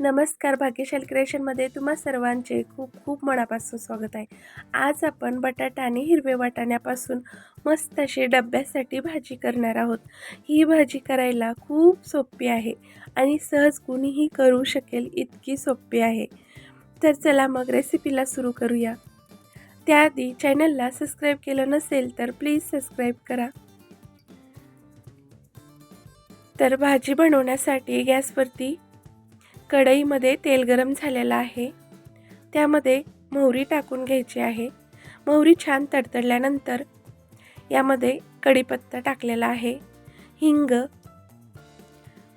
नमस्कार भाग्यशाल क्रिएशनमध्ये तुम्हा सर्वांचे खूप खूप मनापासून स्वागत आहे. आज आपण बटाटा आणि हिरवे वाटाण्यापासून मस्त अशी डब्यासाठी भाजी करणार आहोत. ही भाजी करायला खूप सोपी आहे आणि सहज कुणीही करू शकेल इतकी सोपी आहे. तर चला मग रेसिपीला सुरू करूया. त्याआधी चॅनलला सबस्क्राईब केलं नसेल तर प्लीज सबस्क्राईब करा. तर भाजी बनवण्यासाठी गॅसवरती कढईमध्ये तेल गरम झालेलं आहे. त्यामध्ये मोहरी टाकून घ्यायची आहे. मोहरी छान तडतडल्यानंतर यामध्ये कढीपत्ता टाकलेला आहे. हिंग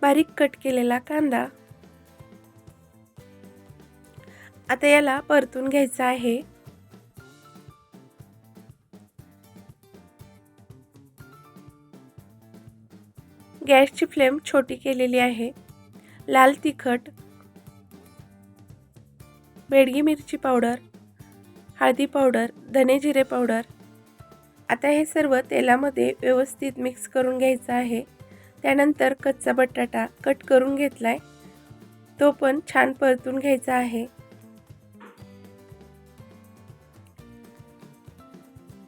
बारीक कट केलेला कांदा. आता याला परतून घ्यायचं आहे. गॅसची फ्लेम छोटी केलेली आहे. लाल तिखट बेडगी मिरची पावडर हळदी पावडर धने जिरे पावडर. आता हे सर्व तेलामध्ये व्यवस्थित मिक्स करून घ्यायचं आहे. त्यानंतर कच्चा बटाटा कट करून घेतला आहे तो पण छान परतून घ्यायचा आहे.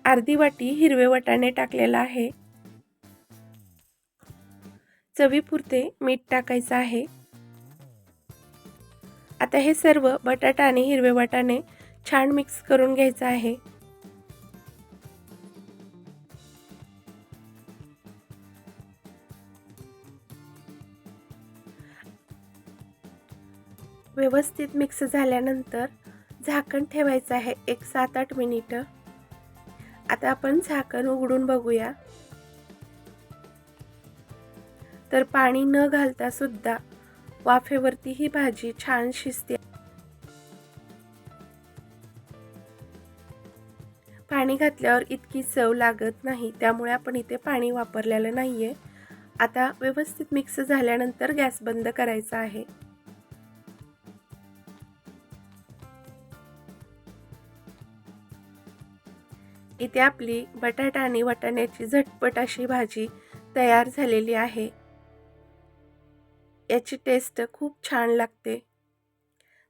अर्धी वाटी हिरवे वाटाणे टाकलेला आहे. चवीपुरते मीठ टाकायचं आहे. आता हे सर्व बटाटा आणि हिरवे वाटाणे छान मिक्स करून घ्यायचं आहे. व्यवस्थित मिक्स झाल्यानंतर झाकण ठेवायचं आहे एक सात आठ मिनिटं. आता आपण झाकण उघडून बघूया. तर पाणी न घालता सुद्धा वाफेवरती ही भाजी छान शिजते. पाणी घातल्यावर इतकी चव लागत नाही त्यामुळे आपण इथे पाणी वापरलेलं नाही आहे आता व्यवस्थित मिक्स झाल्यानंतर गॅस बंद करायचा आहे. इथे आपली बटाटा आणि वाटाण्याची झटपट अशी भाजी तयार झालेली आहे. याची टेस्ट खूप छान लागते.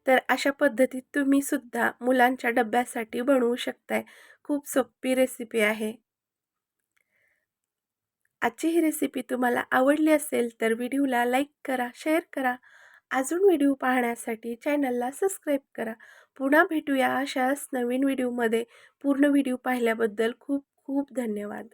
तर अशा पद्धतीत तुम्ही सुद्धा मुलांच्या डब्यासाठी बनवू शकताय. खूप सोपी रेसिपी आहे. आजची ही रेसिपी तुम्हाला आवडली असेल तर व्हिडिओला लाईक करा शेअर करा. अजून व्हिडिओ पाहण्यासाठी चॅनलला सबस्क्राईब करा. पुन्हा भेटूया अशाच नवीन व्हिडिओमध्ये पूर्ण व्हिडिओ पाहिल्याबद्दल खूप खूप धन्यवाद.